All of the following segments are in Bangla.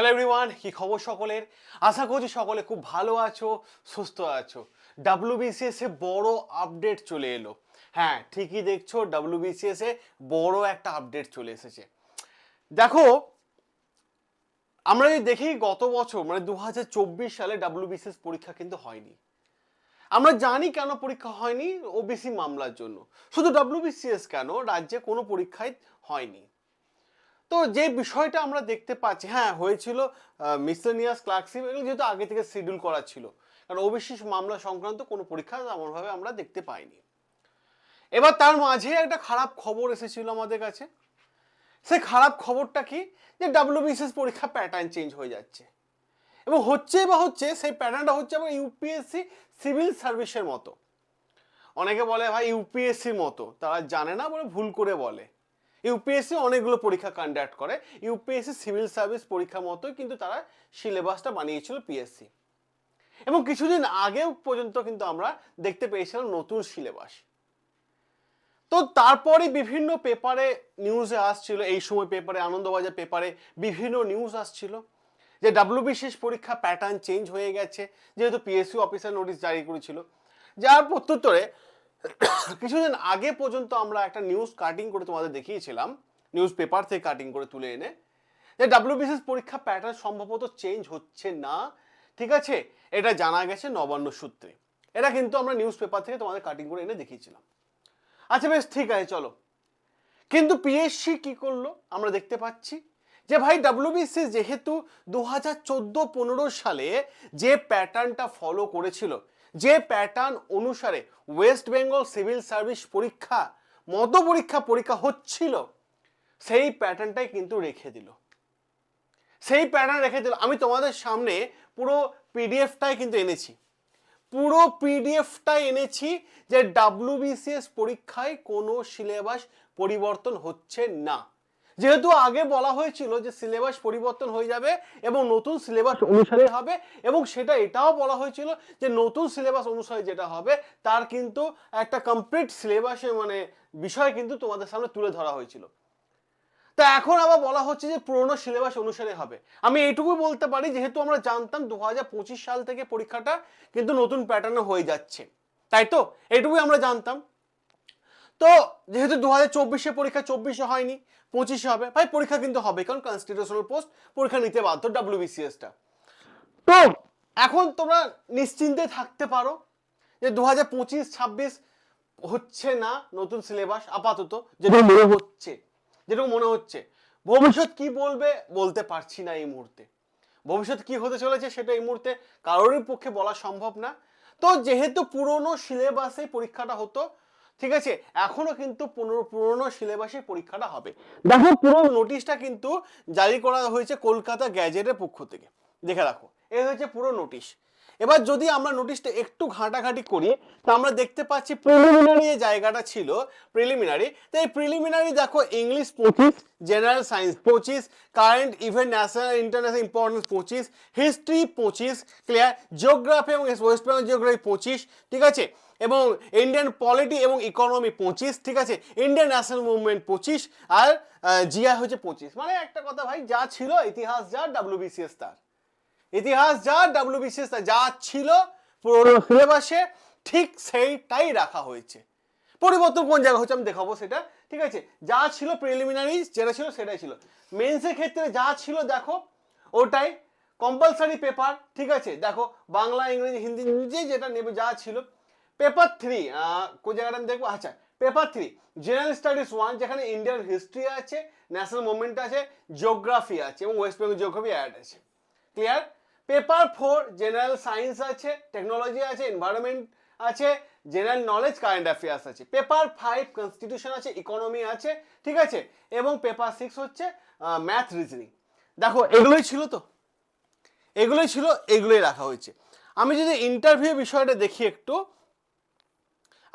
হ্যালো এভরিওয়ান কি খবর সকলের? আশা করছি সকলে খুব ভালো আছো, সুস্থ আছো। ডাব্লিউবিসিএস এ বড় আপডেট চলে এলো। হ্যাঁ ঠিকই দেখছ ডাব্লিউবিসিএস এ বড় একটা আপডেট চলে এসেছে। দেখো, আমরা যদি দেখি গত বছর মানে দু হাজার চব্বিশ সালে ডাব্লিউবিসিএস পরীক্ষা কিন্তু হয়নি। আমরা জানি কেন পরীক্ষা হয়নি ওবিসি মামলার জন্য। শুধু ডাব্লিউবিসিএস কেন, রাজ্যে কোনো পরীক্ষায় হয়নি। তো যে বিষয়টা আমরা দেখতে পাচ্ছি হ্যাঁ হয়েছিল মিসলেনিয়াস ক্লার্কশিপ এগুলো যেহেতু আগে থেকে শিডিউল করা ছিল, কারণ ওবিসি মামলা সংক্রান্ত কোনো পরীক্ষা এমনভাবে আমরা দেখতে পাইনি। এবার তার মাঝে একটা খারাপ খবর এসেছিল আমাদের কাছে। সেই খারাপ খবরটা কি? যে ডাব্লিউবিসিএস পরীক্ষা প্যাটার্ন চেঞ্জ হয়ে যাচ্ছে। এবং হচ্ছে বা হচ্ছে, সেই প্যাটার্নটা হচ্ছে আবার ইউপিএসসি সিভিল সার্ভিসের মতো। অনেকে বলে, ভাই ইউপিএসসির মতো। তারা জানে না বলে ভুল করে বলে। ইউপিএসসি অনেকগুলো পরীক্ষা কন্ডাক্ট করে। ইউপিএসসি সিভিল সার্ভিস পরীক্ষা মতোই কিন্তু তারা সিলেবাসটা বানিয়েছিল পিএসসি এবং কিছুদিন আগেও পর্যন্ত কিন্তু আমরা দেখতে পেয়েছিলাম নতুন সিলেবাস তো তারপরে বিভিন্ন পেপারে নিউজে আসছিল, এই সময় পেপারে আনন্দবাজার পেপারে বিভিন্ন নিউজ আসছিল যে ডাব্লিউবিসিএস পরীক্ষা প্যাটার্ন চেঞ্জ হয়ে গেছে, যেহেতু পিএসসি অফিসার নোটিশ জারি করেছিল। যার প্রত্যুত্তরে কিছুদিন আগে পর্যন্ত আমরা একটা নিউজ কাটিং করে তোমাদের দেখিয়েছিলাম নিউজ পেপার থেকে কাটিং করে তুলে এনে, যে ডাব্লিউবিসিএস পরীক্ষা প্যাটার্ন সম্ভবত চেঞ্জ হচ্ছে না, ঠিক আছে? এটা জানা গেছে নবান্ন সূত্রে। এটা কিন্তু আমরা নিউজ পেপার থেকে তোমাদের কাটিং করে এনে দেখিয়েছিলাম। আচ্ছা বেশ, ঠিক আছে, চলো। কিন্তু পিএসসি কি করল? আমরা দেখতে পাচ্ছি যে ভাই ডাব্লিউবিসি যেহেতু দু হাজার চোদ্দ পনেরো সালে যে প্যাটার্নটা ফলো করেছিল যে প্যাটার্ন অনুসারে ওয়েস্ট বেঙ্গল সিভিল সার্ভিস পরীক্ষা মতো পরীক্ষা পরীক্ষা হচ্ছিল, সেই প্যাটার্নটাই কিন্তু রেখে দিল। সেই প্যাটার্ন রেখে দিল। আমি তোমাদের সামনে পুরো পিডিএফটাই কিন্তু এনেছি। পুরো পিডিএফটাই এনেছি যে ডাব্লিউবিসিএস পরীক্ষায় কোনো সিলেবাস পরিবর্তন হচ্ছে না। যেহেতু আগে বলা হয়েছিল যে সিলেবাস পরিবর্তন হয়ে যাবে এবং নতুন সিলেবাস অনুসারে হবে, এবং সেটা এটাও বলা হয়েছিল যে নতুন সিলেবাস অনুসারে যেটা হবে, তার কিন্তু একটা কমপ্লিট সিলেবাসে মানে বিষয় কিন্তু তোমাদের সামনে তুলে ধরা হয়েছিল। তা এখন আবার বলা হচ্ছে যে পুরনো সিলেবাস অনুসারে হবে। আমি এইটুকুই বলতে পারি, যেহেতু আমরা জানতাম দু হাজার পঁচিশ সাল থেকে পরীক্ষাটা কিন্তু নতুন প্যাটার্নে হয়ে যাচ্ছে। তাই তো? এইটুকুই আমরা জানতাম। তো যেহেতু দু হাজার চব্বিশে পরীক্ষা চব্বিশে হয়নি পঁচিশে হবে। ভাই পরীক্ষা কিন্তু হবে কারণ কনস্টিটিউশনাল পোস্ট পরীক্ষা নিতে বাধ্য ডাব্লিউবিসিএসটা তো এখন তোমরা নিশ্চিন্তে থাকতে পারো যে দু হাজার পঁচিশ ছাব্বিশ হচ্ছে না নতুন সিলেবাস আপাতত যেটা মনে হচ্ছে যেটুকু মনে হচ্ছে। ভবিষ্যৎ কি বলবে বলতে পারছি না এই মুহূর্তে। ভবিষ্যৎ কি হতে চলেছে সেটা এই মুহূর্তে কারোরই পক্ষে বলা সম্ভব না। তো যেহেতু পুরনো সিলেবাসে পরীক্ষাটা হতো ঠিক আছে? এখনও কিন্তু পুরনো পুরনো সিলেবাসে পরীক্ষাটা হবে। দেখো পুরো নোটিশটা কিন্তু জারি করা হয়েছে কলকাতা গ্যাজেটের পক্ষ থেকে। দেখে রাখো এই হচ্ছে পুরো নোটিশ এবার যদি আমরা নোটিশটা একটু ঘাঁটাঘাঁটি করি তা আমরা দেখতে পাচ্ছি প্রিলিমিনারি যে জায়গাটা ছিল প্রিলিমিনারি তো এই প্রিলিমিনারি দেখো ইংলিশ পঁচিশ জেনারেল সায়েন্স পঁচিশ current event national international importance পঁচিশ হিস্ট্রি পঁচিশ ক্লিয়ার জিওগ্রাফি এবং ওয়েস্ট বেঙ্গল জিওগ্রাফি পঁচিশ ঠিক আছে? এবং ইন্ডিয়ান পলিটি এবং ইকোনমি পঁচিশ, ঠিক আছে? ইন্ডিয়ান ন্যাশনাল মুভমেন্ট পঁচিশ আর জিআই হচ্ছে পঁচিশ। মানে একটা কথা ভাই, যা ছিল ইতিহাস যা ডাব্লিউবিসিএস তার। ইতিহাস যা ডাব্লিউবিসিএস যা ছিল পুরোনো সিলেবাসে ঠিক সেইটাই রাখা হয়েছে। পরিবর্তন কোন জায়গা হচ্ছে আমি দেখাবো সেটা, ঠিক আছে? যা ছিল প্রিলিমিনারি যেটা ছিল সেটাই ছিল। মেন্সের ক্ষেত্রে যা ছিল, দেখো, ওটাই কম্পালসারি পেপার ঠিক আছে? দেখো, বাংলা, ইংরেজি, হিন্দি যে যেটা নেবে, যা ছিল পেপার থ্রি কোন জায়গাটা আমি দেখব? আচ্ছা paper three general studies one যেখানে ইন্ডিয়ান হিস্ট্রি আছে ন্যাশনাল মুভমেন্ট আছে জিওগ্রাফি আছে এবং ওয়েস্ট বেঙ্গল জিওগ্রাফি অ্যাড আছে। Clear paper four general science আছে টেকনোলজি আছে এনভায়রনমেন্ট আছে জেনারেল নলেজ কারেন্ট অ্যাফেয়ার্স আছে। পেপার ফাইভ কনস্টিটিউশন আছে ইকোনমি আছে, ঠিক আছে? এবং পেপার সিক্স হচ্ছে ম্যাথ রিজনিং দেখো, এগুলোই ছিল তো? এগুলোই ছিল, এগুলোই রাখা হয়েছে। আমি যদি ইন্টারভিউ বিষয়টা দেখি একটু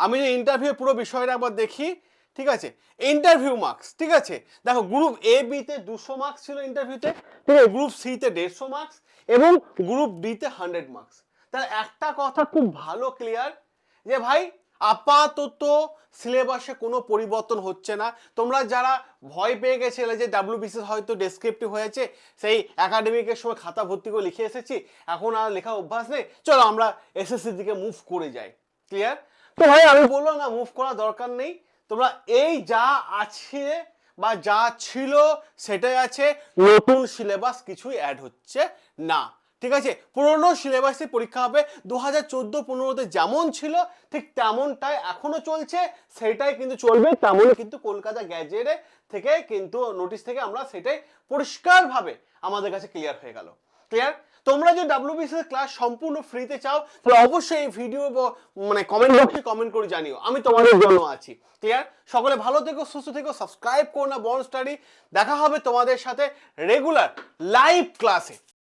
আমি যে ইন্টারভিউ পুরো বিষয়টা একবার দেখি, ঠিক আছে? ইন্টারভিউ মার্কস ঠিক আছে? দেখো গ্রুপ এ বিতে দুশো মার্কস ছিল ইন্টারভিউতে ঠিক আছে? গ্রুপ সিতে দেড়শো মার্কস এবং গ্রুপ ডিতে হান্ড্রেড মার্কস তাহলে একটা কথা খুব ভালো ক্লিয়ার যে ভাই, আপাতত সিলেবাসে কোনো পরিবর্তন হচ্ছে না। তোমরা যারা ভয় পেয়ে গেছিলে যে ডাব্লিউবিসিএস হয়তো ডেসক্রিপটিভ হয়েছে, সেই একাডেমিকের সময় খাতা ভর্তি করে লিখে এসেছি, এখন আর লেখা অভ্যাস নেই, চলো আমরা এসএসসির দিকে মুভ করে যাই। ক্লিয়ার তো ভাই, আমি বলল না মুভ করা দরকার নেই। তোমরা এই যা আছে বা যা ছিল, সেটাই আছে। নতুন সিলেবাস কিছুই অ্যাড হচ্ছে না। ঠিক আছে? পুরনো সিলেবাসে পরীক্ষা হবে দু হাজার চোদ্দ পনেরোতে যেমন ছিল, ঠিক তেমনটাই এখনও চলছে। সেটাই কিন্তু চলবে, তেমনই কিন্তু কলকাতা গ্যাজেটে থেকে কিন্তু নোটিশ থেকে আমরা সেটাই পরিষ্কারভাবে আমাদের কাছে ক্লিয়ার হয়ে গেল। ক্লিয়ার তোমরা যদি ডাব্লিউবিসিএস ক্লাস সম্পূর্ণ ফ্রিতে চাও, তাহলে অবশ্যই এই ভিডিও মানে কমেন্ট বক্সে কমেন্ট করে জানিও। আমি তোমাদের জন্য আছি। ক্লিয়ার সকলে ভালো থেকো, সুস্থ থেকো সাবস্ক্রাইব করো না বন স্টাডি দেখা হবে তোমাদের সাথে রেগুলার লাইভ ক্লাসে